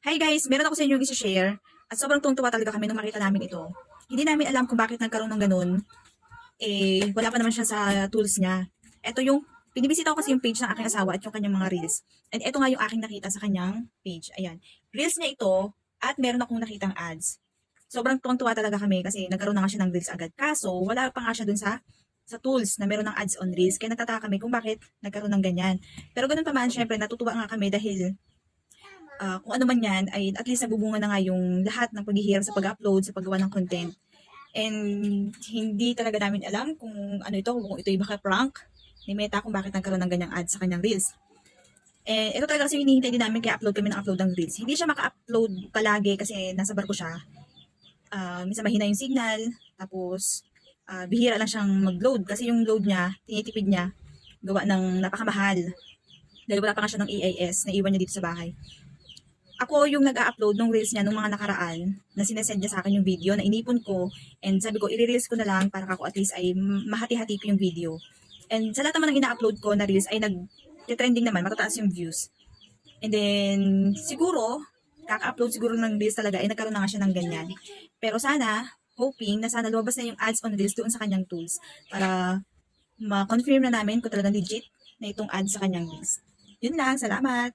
Hi guys, meron ako sa inyo i-share at sobrang tuwa talaga kami nung makita namin ito. Hindi namin alam kung bakit nagkaroon ng ganun. Eh, wala pa naman siya sa tools niya. Ito yung, pinibisita ko kasi yung page ng aking asawa at yung kanyang mga reels. And ito nga yung aking nakita sa kanyang page. Ayan. Reels niya ito at meron akong nakitang ads. Sobrang tuwang-tuwa talaga kami kasi nagkaroon na nga siya ng reels agad. Kaso, wala pa nga siya dun sa sa tools na meron ng ads on reels. Kaya nagtataka kami kung bakit nagkaroon ng ganyan. Pero ganun pa man, syempre, natutuwa nga kami dahil ah, kung ano man yan, ay at least nabubunga na nga yung lahat ng paghihirap sa pag-upload, sa paggawa ng content. And hindi talaga namin alam kung ano ito, kung ito yung baka prank ni Meta kung bakit nagkaroon ng ganyang ads sa kanyang reels. Eh, ito talaga kasi hinihintay din namin kaya upload kami ng upload ng reels. Hindi siya maka-upload palagi kasi nasa barko siya. Ah, minsan mahina yung signal, tapos ah, bihira lang siyang mag-load kasi yung load niya, tinitipid niya, gawa ng napakamahal. Dahil wala pa nga siya ng AIS na iwan niya dito sa bahay ako yung nag-upload ng reels niya nung mga nakaraan na sinesend niya sa akin yung video na inipon ko and sabi ko i-reels ko na lang para kako at least ay mahati-hati ko yung video. And sa lahat naman ng ina-upload ko na reels ay nag-trending naman, matataas yung views. And then siguro, kaka-upload siguro ng reels talaga ay nagkaroon na nga siya ng ganyan. Pero sana, hoping na sana lumabas na yung ads on reels doon sa kanyang tools para ma-confirm na namin kung talagang legit na itong ads sa kanyang reels. Yun lang, salamat!